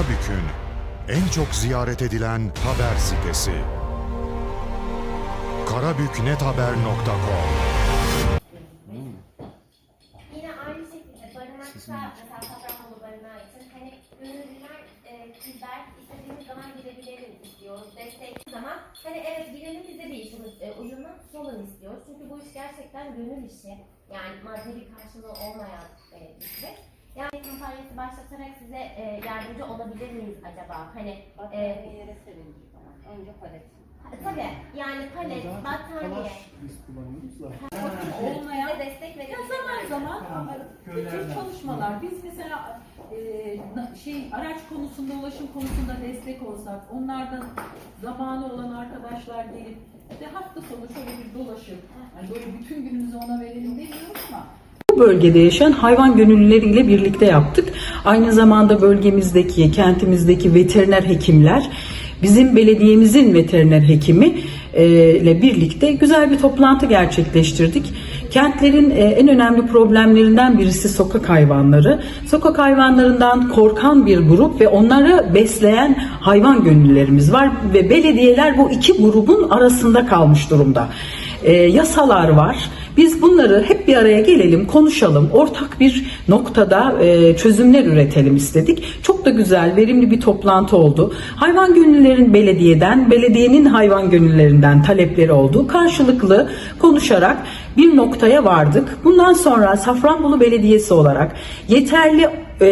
Karabük'ün en çok ziyaret edilen haber sitesi. karabüknethaber.com Yine aynı şekilde barınakta mesela Safranbolu barınağı için hani gönüllüler e, bizler istediğimiz zaman gidebilelim istiyoruz. Destek zaman hani evet girelim bize bir işimiz e, ucundan solun istiyoruz. Çünkü bu iş gerçekten gönül işi. Yani maddi bir karşılığı olmayan e, bir süreç. Yani kampanyası başlatarak size e, yardımcı olabilir miyiz acaba? Hani e, Battaniye yere serilmiş ama önce palet. tabii yani palet, battaniye. biz kullanıyoruz da. Olmayan destek Ya zaman zaman bu tür çalışmalar biz mesela e, na- şey araç konusunda ulaşım konusunda destek olsak onlardan zamanı olan arkadaşlar gelip işte hafta sonu şöyle bir dolaşıp yani böyle bütün günümüzü ona verelim demiyoruz ama bölgede yaşayan hayvan gönüllüleriyle birlikte yaptık. Aynı zamanda bölgemizdeki, kentimizdeki veteriner hekimler, bizim belediyemizin veteriner hekimi e, ile birlikte güzel bir toplantı gerçekleştirdik. Kentlerin e, en önemli problemlerinden birisi sokak hayvanları. Sokak hayvanlarından korkan bir grup ve onları besleyen hayvan gönüllülerimiz var ve belediyeler bu iki grubun arasında kalmış durumda. E, yasalar var. Biz bunları hep bir araya gelelim, konuşalım, ortak bir noktada e, çözümler üretelim istedik. Çok da güzel, verimli bir toplantı oldu. Hayvan gönüllülerin belediyeden, belediyenin hayvan gönüllerinden talepleri oldu. Karşılıklı konuşarak bir noktaya vardık. Bundan sonra Safranbolu Belediyesi olarak yeterli e,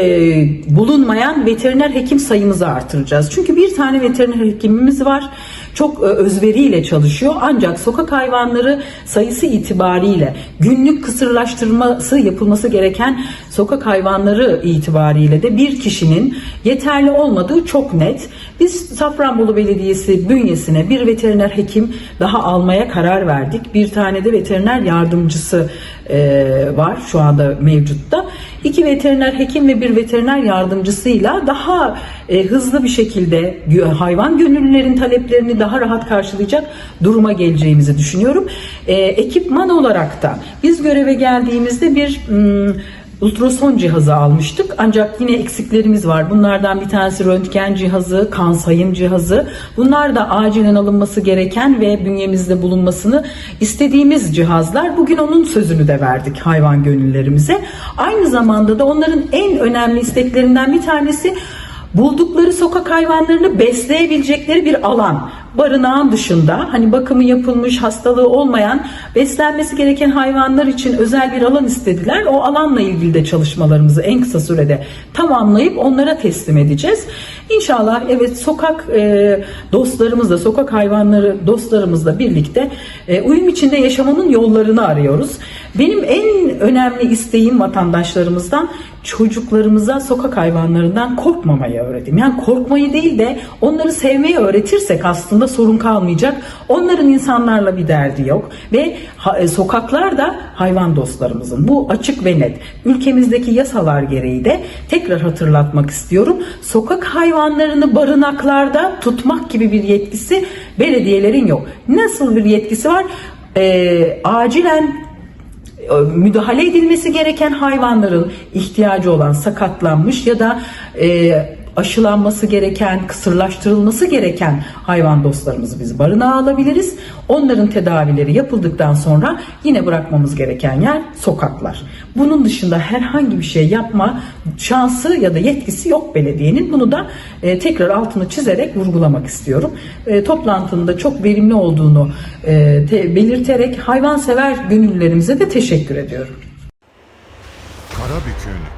bulunmayan veteriner hekim sayımızı artıracağız. Çünkü bir tane veteriner hekimimiz var. Çok e, özveriyle çalışıyor. Ancak sokak hayvanları sayısı itibariyle günlük kısırlaştırması yapılması gereken sokak hayvanları itibariyle de bir kişinin yeterli olmadığı çok net. Biz Safranbolu Belediyesi bünyesine bir veteriner hekim daha almaya karar verdik. Bir tane de veteriner yardımcısı e, var şu anda mevcutta. İki veteriner hekim ve bir veteriner yardımcısıyla daha e, hızlı bir şekilde hayvan gönüllülerin taleplerini daha rahat karşılayacak duruma geleceğimizi düşünüyorum. E, ekipman olarak da biz göreve geldiğimizde bir mm, ultrason cihazı almıştık. Ancak yine eksiklerimiz var. Bunlardan bir tanesi röntgen cihazı, kan sayım cihazı. Bunlar da acilen alınması gereken ve bünyemizde bulunmasını istediğimiz cihazlar. Bugün onun sözünü de verdik hayvan gönüllerimize. Aynı zamanda da onların en önemli isteklerinden bir tanesi buldukları sokak hayvanlarını besleyebilecekleri bir alan. Barınağın dışında hani bakımı yapılmış hastalığı olmayan beslenmesi gereken hayvanlar için özel bir alan istediler. O alanla ilgili de çalışmalarımızı en kısa sürede tamamlayıp onlara teslim edeceğiz. İnşallah evet sokak e, dostlarımızla, sokak hayvanları dostlarımızla birlikte e, uyum içinde yaşamanın yollarını arıyoruz. Benim en önemli isteğim vatandaşlarımızdan çocuklarımıza sokak hayvanlarından korkmamayı öğretim. Yani korkmayı değil de onları sevmeyi öğretirsek aslında sorun kalmayacak. Onların insanlarla bir derdi yok ve e, sokaklar da hayvan dostlarımızın. Bu açık ve net. Ülkemizdeki yasalar gereği de tekrar hatırlatmak istiyorum. Sokak hayvanlarını barınaklarda tutmak gibi bir yetkisi belediyelerin yok. Nasıl bir yetkisi var? Ee, acilen e, müdahale edilmesi gereken hayvanların ihtiyacı olan sakatlanmış ya da e, aşılanması gereken, kısırlaştırılması gereken hayvan dostlarımızı biz barınağa alabiliriz. Onların tedavileri yapıldıktan sonra yine bırakmamız gereken yer sokaklar. Bunun dışında herhangi bir şey yapma şansı ya da yetkisi yok belediyenin. Bunu da e, tekrar altını çizerek vurgulamak istiyorum. E, toplantının da çok verimli olduğunu e, te- belirterek hayvansever gönüllülerimize de teşekkür ediyorum. Karabük'ün